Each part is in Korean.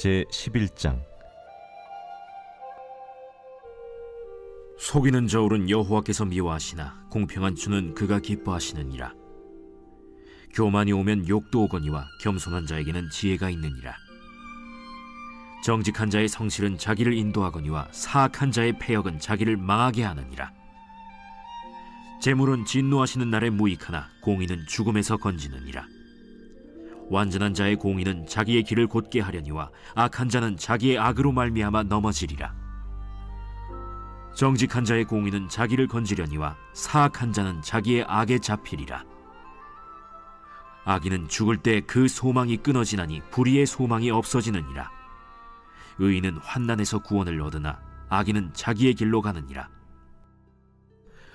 제 11장 속이는 저울은 여호와께서 미워하시나 공평한 주는 그가 기뻐하시느니라. 교만이 오면 욕도 오거니와 겸손한 자에게는 지혜가 있느니라. 정직한 자의 성실은 자기를 인도하거니와 사악한 자의 패역은 자기를 망하게 하느니라. 재물은 진노하시는 날에 무익하나 공의는 죽음에서 건지느니라. 완전한 자의 공의는 자기의 길을 곧게 하려니와 악한 자는 자기의 악으로 말미암아 넘어지리라. 정직한 자의 공의는 자기를 건지려니와 사악한 자는 자기의 악에 잡히리라. 악인은 죽을 때 그 소망이 끊어지나니 불의의 소망이 없어지느니라. 의인은 환난에서 구원을 얻으나 악인은 자기의 길로 가느니라.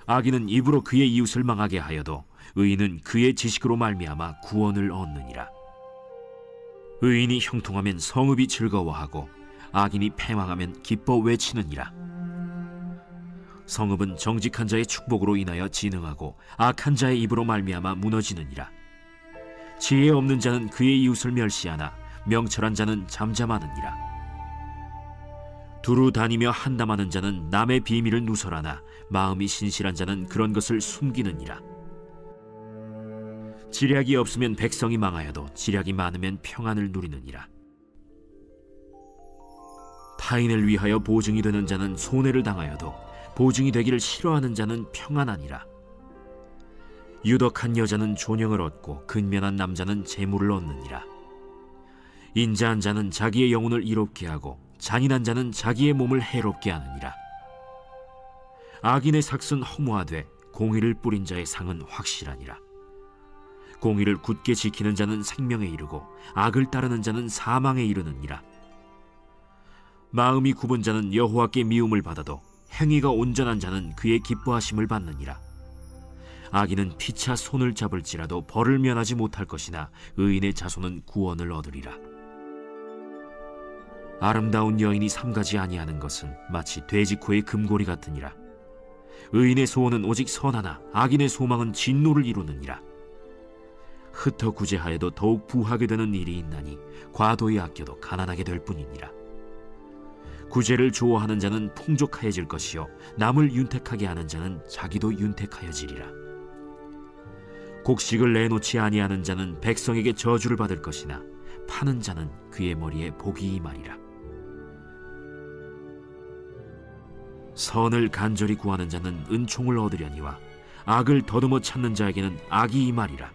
악인은 입으로 그의 이웃을 망하게 하여도 의인은 그의 지식으로 말미암아 구원을 얻느니라. 의인이 형통하면 성읍이 즐거워하고 악인이 패망하면 기뻐 외치느니라. 성읍은 정직한 자의 축복으로 인하여 진흥하고 악한 자의 입으로 말미암아 무너지느니라. 지혜 없는 자는 그의 이웃을 멸시하나 명철한 자는 잠잠하느니라. 두루 다니며 한담하는 자는 남의 비밀을 누설하나 마음이 신실한 자는 그런 것을 숨기느니라. 지략이 없으면 백성이 망하여도 지략이 많으면 평안을 누리느니라. 타인을 위하여 보증이 되는 자는 손해를 당하여도 보증이 되기를 싫어하는 자는 평안하니라. 유덕한 여자는 존영을 얻고 근면한 남자는 재물을 얻느니라. 인자한 자는 자기의 영혼을 이롭게 하고 잔인한 자는 자기의 몸을 해롭게 하느니라. 악인의 삭은 허무하되 공의를 뿌린 자의 상은 확실하니라. 공의를 굳게 지키는 자는 생명에 이르고 악을 따르는 자는 사망에 이르느니라. 마음이 굽은 자는 여호와께 미움을 받아도 행위가 온전한 자는 그의 기뻐하심을 받느니라. 악인은 피차 손을 잡을지라도 벌을 면하지 못할 것이나 의인의 자손은 구원을 얻으리라. 아름다운 여인이 삼가지 아니하는 것은 마치 돼지코의 금고리 같으니라. 의인의 소원은 오직 선하나 악인의 소망은 진노를 이루느니라. 흩어 구제하여도 더욱 부하게 되는 일이 있나니 과도히 아껴도 가난하게 될 뿐이니라. 구제를 좋아하는 자는 풍족하여질 것이요 남을 윤택하게 하는 자는 자기도 윤택하여지리라. 곡식을 내놓지 아니하는 자는 백성에게 저주를 받을 것이나 파는 자는 그의 머리에 복이 임하리라. 선을 간절히 구하는 자는 은총을 얻으려니와 악을 더듬어 찾는 자에게는 악이 임하리라.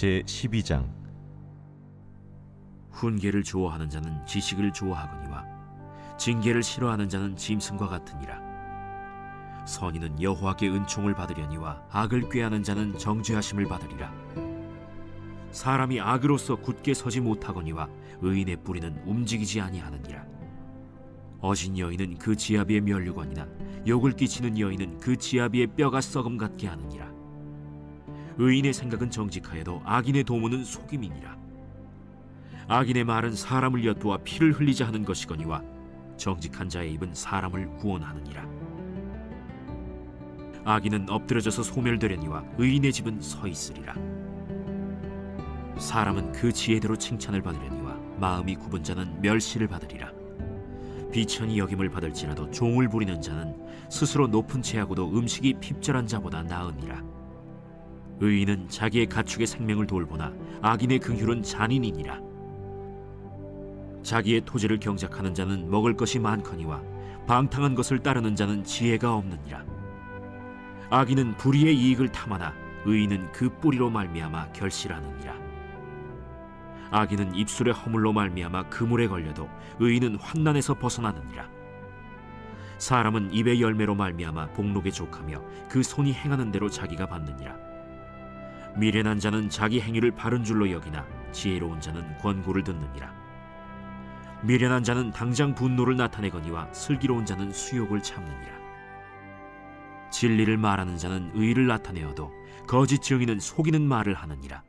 제 12장 훈계를 좋아하는 자는 지식을 좋아하거니와 징계를 싫어하는 자는 짐승과 같으니라. 선인은 여호와께 은총을 받으려니와 악을 꾀하는 자는 정죄하심을 받으리라. 사람이 악으로서 굳게 서지 못하거니와 의인의 뿌리는 움직이지 아니하느니라. 어진 여인은 그 지아비의 멸류관이나 욕을 끼치는 여인은 그 지아비의 뼈가 썩음 같게 하느니라. 의인의 생각은 정직하여도 악인의 도모는 속임이니라. 악인의 말은 사람을 엿보아 피를 흘리자 하는 것이거니와 정직한 자의 입은 사람을 구원하느니라. 악인은 엎드려져서 소멸되려니와 의인의 집은 서 있으리라. 사람은 그 지혜대로 칭찬을 받으려니와 마음이 굽은 자는 멸시를 받으리라. 비천이 여김을 받을지라도 종을 부리는 자는 스스로 높은 채하고도 음식이 핍절한 자보다 나으니라. 의인은 자기의 가축의 생명을 돌보나 악인의 긍휼은 잔인이니라. 자기의 토지를 경작하는 자는 먹을 것이 많거니와 방탕한 것을 따르는 자는 지혜가 없느니라. 악인은 불의의 이익을 탐하나 의인은 그 뿌리로 말미암아 결실하느니라. 악인은 입술의 허물로 말미암아 그물에 걸려도 의인은 환난에서 벗어나느니라. 사람은 입의 열매로 말미암아 복록에 족하며 그 손이 행하는 대로 자기가 받느니라 미련한 자는 자기 행위를 바른 줄로 여기나 지혜로운 자는 권고를 듣느니라. 미련한 자는 당장 분노를 나타내거니와 슬기로운 자는 수욕을 참느니라. 진리를 말하는 자는 의를 나타내어도 거짓 증인은 속이는 말을 하느니라.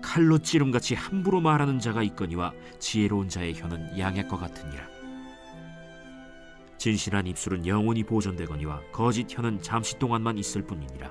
칼로 찌름같이 함부로 말하는 자가 있거니와 지혜로운 자의 혀는 양약과 같으니라. 진실한 입술은 영원히 보존되거니와 거짓 혀는 잠시 동안만 있을 뿐이니라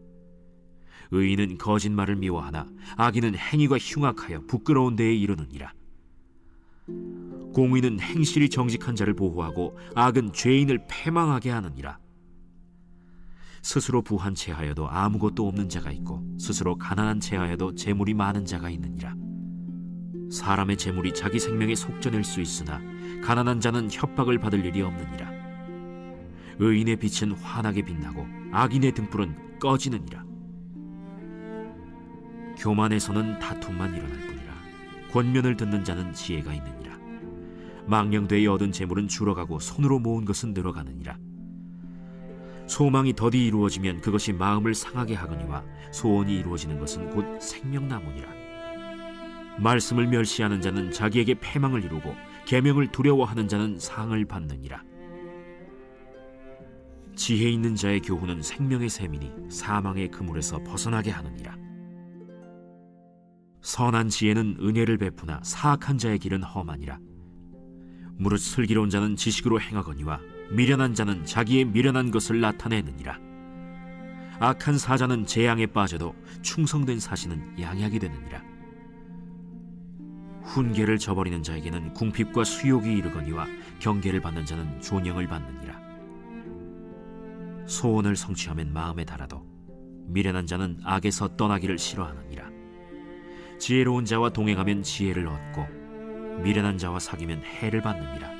의인은 거짓말을 미워하나 악인은 행위가 흉악하여 부끄러운 데에 이르느니라. 공의는 행실이 정직한 자를 보호하고 악은 죄인을 패망하게 하느니라. 스스로 부한 채하여도 아무것도 없는 자가 있고 스스로 가난한 채하여도 재물이 많은 자가 있느니라. 사람의 재물이 자기 생명에 속전일 수 있으나 가난한 자는 협박을 받을 일이 없느니라. 의인의 빛은 환하게 빛나고 악인의 등불은 꺼지느니라 교만에서는 다툼만 일어날 뿐이라 권면을 듣는 자는 지혜가 있느니라. 망령되이 얻은 재물은 줄어가고 손으로 모은 것은 늘어가느니라. 소망이 더디 이루어지면 그것이 마음을 상하게 하거니와 소원이 이루어지는 것은 곧 생명나무니라. 말씀을 멸시하는 자는 자기에게 패망을 이루고 계명을 두려워하는 자는 상을 받느니라. 지혜 있는 자의 교훈은 생명의 샘이니 사망의 그물에서 벗어나게 하느니라 선한 지혜는 은혜를 베푸나 사악한 자의 길은 험하니라. 무릇 슬기로운 자는 지식으로 행하거니와 미련한 자는 자기의 미련한 것을 나타내느니라. 악한 사자는 재앙에 빠져도 충성된 사신은 양약이 되느니라. 훈계를 저버리는 자에게는 궁핍과 수욕이 이르거니와 경계를 받는 자는 존영을 받느니라. 소원을 성취하면 마음에 달아도 미련한 자는 악에서 떠나기를 싫어하느니라 지혜로운 자와 동행하면 지혜를 얻고 미련한 자와 사귀면 해를 받느니라.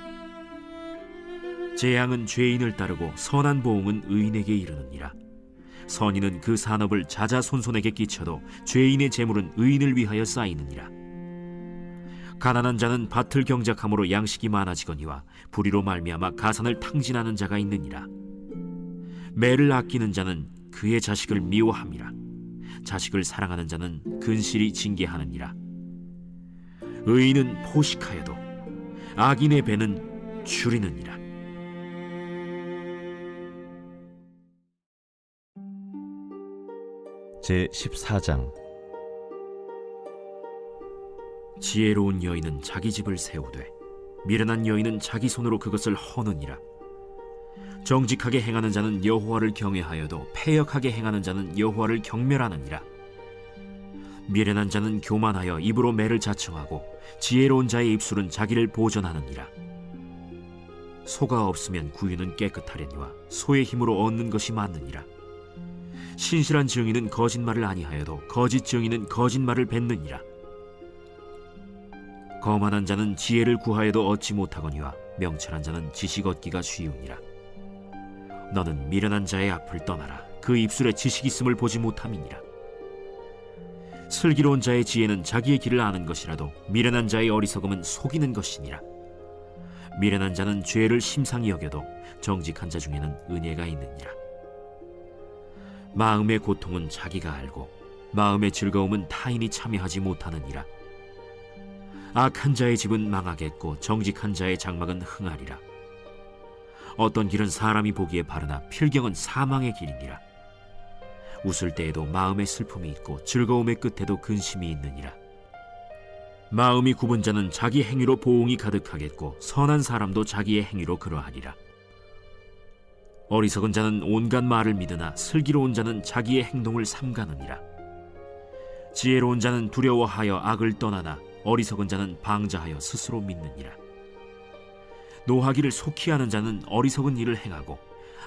재앙은 죄인을 따르고 선한 보응은 의인에게 이르느니라. 선인은 그 산업을 자자손손에게 끼쳐도 죄인의 재물은 의인을 위하여 쌓이느니라. 가난한 자는 밭을 경작함으로 양식이 많아지거니와 불의로 말미암아 가산을 탕진하는 자가 있느니라. 매를 아끼는 자는 그의 자식을 미워함이라 자식을 사랑하는 자는 근실이 징계하느니라. 의인은 포식하여도 악인의 배는 줄이느니라. 제 14장. 지혜로운 여인은 자기 집을 세우되 미련한 여인은 자기 손으로 그것을 허느니라 정직하게 행하는 자는 여호와를 경외하여도 패역하게 행하는 자는 여호와를 경멸하느니라. 미련한 자는 교만하여 입으로 매를 자청하고 지혜로운 자의 입술은 자기를 보전하느니라. 소가 없으면 구유는 깨끗하려니와 소의 힘으로 얻는 것이 많느니라. 신실한 증인은 거짓말을 아니하여도 거짓 증인은 거짓말을 뱉느니라. 거만한 자는 지혜를 구하여도 얻지 못하거니와 명철한 자는 지식 얻기가 쉬우니라 너는 미련한 자의 앞을 떠나라. 그 입술에 지식 있음을 보지 못함이니라. 슬기로운 자의 지혜는 자기의 길을 아는 것이라도 미련한 자의 어리석음은 속이는 것이니라. 미련한 자는 죄를 심상히 여겨도 정직한 자 중에는 은혜가 있느니라. 마음의 고통은 자기가 알고 마음의 즐거움은 타인이 참여하지 못하느니라. 악한 자의 집은 망하겠고 정직한 자의 장막은 흥하리라 어떤 길은 사람이 보기에 바르나 필경은 사망의 길이니라. 웃을 때에도 마음의 슬픔이 있고 즐거움의 끝에도 근심이 있느니라. 마음이 굽은 자는 자기 행위로 보응이 가득하겠고 선한 사람도 자기의 행위로 그러하리라. 어리석은 자는 온갖 말을 믿으나 슬기로운 자는 자기의 행동을 삼가느니라. 지혜로운 자는 두려워하여 악을 떠나나 어리석은 자는 방자하여 스스로 믿느니라 노하기를 속히 하는 자는 어리석은 일을 행하고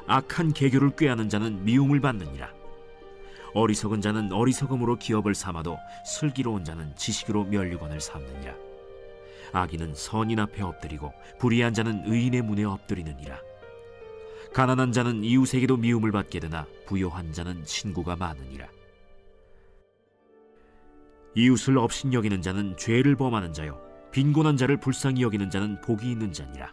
악한 계교를 꾀하는 자는 미움을 받느니라. 어리석은 자는 어리석음으로 기업을 삼아도 슬기로운 자는 지식으로 면류관을 삼느니라. 악인은 선인 앞에 엎드리고 불의한 자는 의인의 문에 엎드리느니라. 가난한 자는 이웃에게도 미움을 받게 되나 부요한 자는 친구가 많으니라. 이웃을 업신여기는 자는 죄를 범하는 자요 빈곤한 자를 불쌍히 여기는 자는 복이 있는 자니라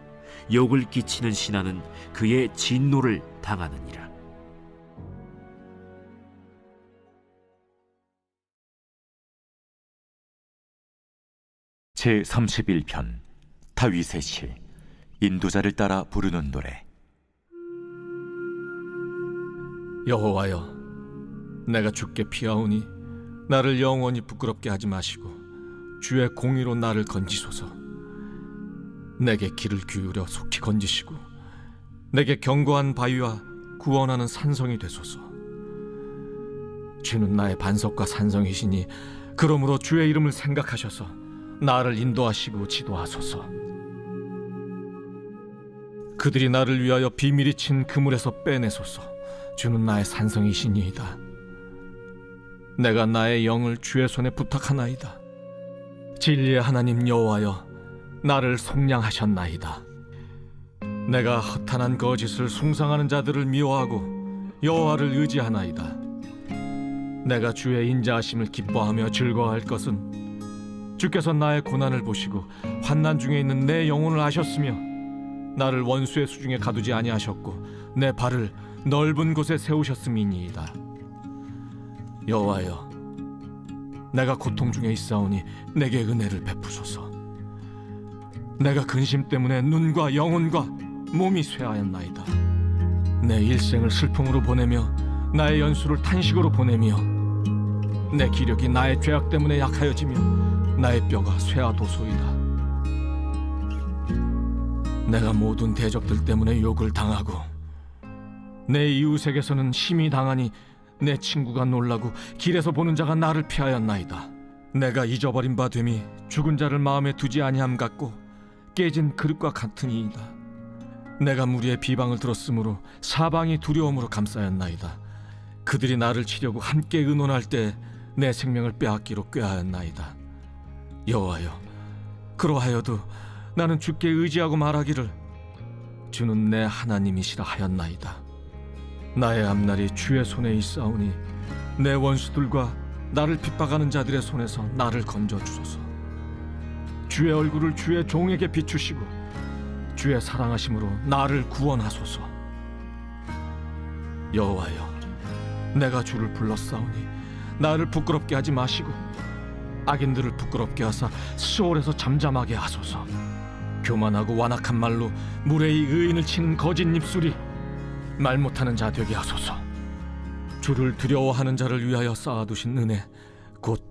욕을 끼치는 신하는 그의 진노를 당하느니라 제 31편 다윗의 시 인도자를 따라 부르는 노래 여호와여, 내가 주께 피하오니 나를 영원히 부끄럽게 하지 마시고 주의 공의로 나를 건지소서. 내게 길을 기울여 속히 건지시고 내게 견고한 바위와 구원하는 산성이 되소서. 주는 나의 반석과 산성이시니 그러므로 주의 이름을 생각하셔서 나를 인도하시고 지도하소서. 그들이 나를 위하여 비밀이 친 그물에서 빼내소서. 주는 나의 산성이시니이다. 내가 나의 영을 주의 손에 부탁하나이다. 진리의 하나님 여호와여, 나를 속량하셨나이다. 내가 허탄한 거짓을 숭상하는 자들을 미워하고 여호와를 의지하나이다. 내가 주의 인자하심을 기뻐하며 즐거워할 것은 주께서 나의 고난을 보시고 환난 중에 있는 내 영혼을 아셨으며 나를 원수의 수중에 가두지 아니하셨고 내 발을 넓은 곳에 세우셨음이니이다. 여호와여, 내가 고통 중에 있사오니 내게 은혜를 베푸소서. 내가 근심 때문에 눈과 영혼과 몸이 쇠하였나이다. 내 일생을 슬픔으로 보내며 나의 연수를 탄식으로 보내며 내 기력이 나의 죄악 때문에 약하여지며 나의 뼈가 쇠하도소이다. 내가 모든 대적들 때문에 욕을 당하고 내 이웃에게서는 심히 당하니 내 친구가 놀라고 길에서 보는 자가 나를 피하였나이다. 내가 잊어버린 바 됨이 죽은 자를 마음에 두지 아니함 같고 깨진 그릇과 같으니이다. 내가 무리의 비방을 들었으므로 사방이 두려움으로 감싸였나이다. 그들이 나를 치려고 함께 의논할 때 내 생명을 빼앗기로 꾀하였나이다. 여호와여, 그러하여도 나는 주께 의지하고 말하기를 주는 내 하나님이시라 하였나이다. 나의 앞날이 주의 손에 있사오니 내 원수들과 나를 핍박하는 자들의 손에서 나를 건져 주소서. 주의 얼굴을 주의 종에게 비추시고 주의 사랑하심으로 나를 구원하소서. 여호와여, 내가 주를 불렀사오니 나를 부끄럽게 하지 마시고 악인들을 부끄럽게 하사 시올에서 잠잠하게 하소서. 교만하고 완악한 말로 무례히 의인을 치는 거짓 입술이 말 못하는 자 되게 하소서. 주를 두려워하는 자를 위하여 쌓아두신 은혜, 곧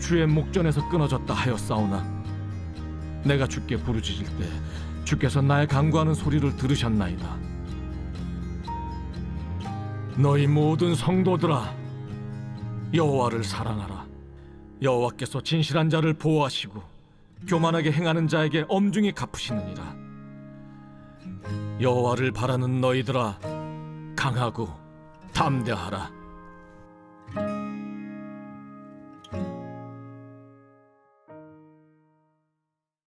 주의 목전에서 끊어졌다 하였사오나 내가 주께 부르짖을 때 주께서 나의 간구하는 소리를 들으셨나이다. 너희 모든 성도들아 여호와를 사랑하라. 여호와께서 진실한 자를 보호하시고 교만하게 행하는 자에게 엄중히 갚으시느니라. 여호와를 바라는 너희들아 강하고 담대하라.